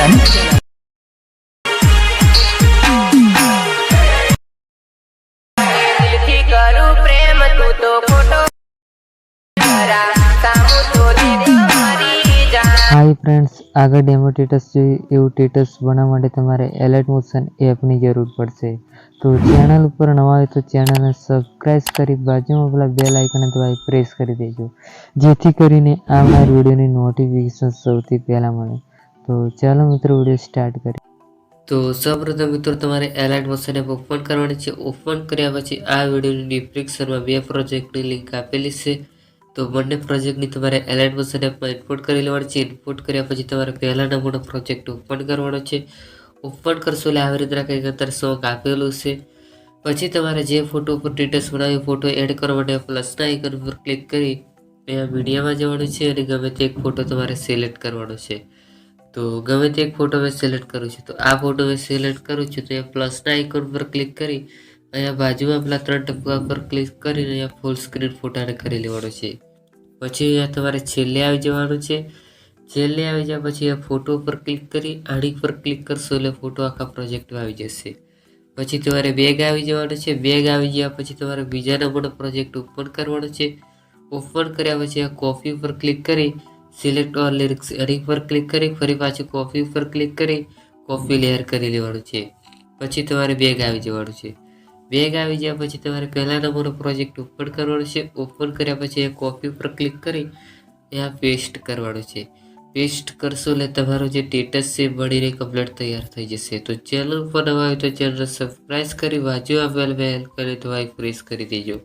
જાન હાય ફ્રેન્ડ્સ આગળ demo status જોઈએ એવું ટેટસ બનાવવા માટે તમારે એલર્ટ મોશન એપની જરૂર પડશે. તો ચેનલ ઉપર નવા હોય તો ચેનલને સબસ્ક્રાઈબ કરી બાજુમાં પેલા બે લાઇકને દબાવી પ્રેસ કરી દેજો. જેથી કરીને આવનાર વિડીયોની નોટિફિકેશન સૌથી પહેલાં મળે. તો ચાલો મિત્રો વીડિયો સ્ટાર્ટ કરીએ. તો સૌપ્રથમ મિત્રો, તમારે એલાઇટ મશીનને ઓપન કરવાની છે. ઓપન કર્યા પછી આ વિડીયોની ડિસ્ક્રિપ્શનમાં બે પ્રોજેક્ટની લિંક આપેલી છે. તો બંને પ્રોજેક્ટની તમારે એલાઇટ મશીન એપમાં ઇનપુટ કરી લેવાની છે. ઇનપુટ કર્યા પછી તમારે પહેલા નંબરનો પ્રોજેક્ટ ઓપન કરવાનો છે. ઓપન કરશો એટલે આવી રીતના કંઈક અંદર સોંગ આપેલું છે. પછી તમારે જે ફોટો ઉપર ડિટેલ્સ બનાવી ફોટો એડ કરવા માટે પ્લસના આઇકન ઉપર ક્લિક કરી અહીંયા મીડિયામાં જવાનું છે અને ગમે તે એક ફોટો તમારે સિલેક્ટ કરવાનો છે. તો ગમે તે એક ફોટો મેં સિલેક્ટ કરું છું. તો આ ફોટો મેં સિલેક્ટ કરું છું તો એ પ્લસના આઇકોન પર ક્લિક કરી અહીંયા બાજુમાં પેલા ત્રણ ટપકા પર ક્લિક કરીને અહીંયા ફૂલ સ્ક્રીન ફોટાને કરી લેવાનો છે. પછી અહીંયા તમારે છેલ્લે આવી જવાનું છે. છેલ્લે આવી જાય પછી આ ફોટો પર ક્લિક કરી આડી પર ક્લિક કરશો એટલે ફોટો આખા પ્રોજેક્ટમાં આવી જશે. પછી તમારે બેગ આવી જવાનું છે. બેગ આવી ગયા પછી તમારે બીજા નંબરનો પ્રોજેક્ટ ઓપન કરવાનો છે. ઓપન કર્યા પછી આ કોફી ઉપર ક્લિક કરી સિલેક્ટ ઓલ લિરિક્સ એડિંગ પર ક્લિક કરી, ફરી પાછું કોફી ઉપર ક્લિક કરી કોફી લેયર કરી લેવાનું છે. પછી તમારે બેગ આવી જવાનું છે. બેગ આવી ગયા પછી તમારે પહેલા નંબરનો પ્રોજેક્ટ ઓપન કરવાનો છે. ઓપન કર્યા પછી એ કોપી ઉપર ક્લિક કરી ત્યાં પેસ્ટ કરવાનું છે. પેસ્ટ કરશો એટલે તમારો જે સ્ટેટસ છે મળીને કમ્પ્લેટ તૈયાર થઈ જશે. તો ચેનલ પર નવા હોય તો ચેનલ સબસ્ક્રાઈબ કરી બાજુ આપેલ બેલ કરી તો પ્રેસ કરી દેજો.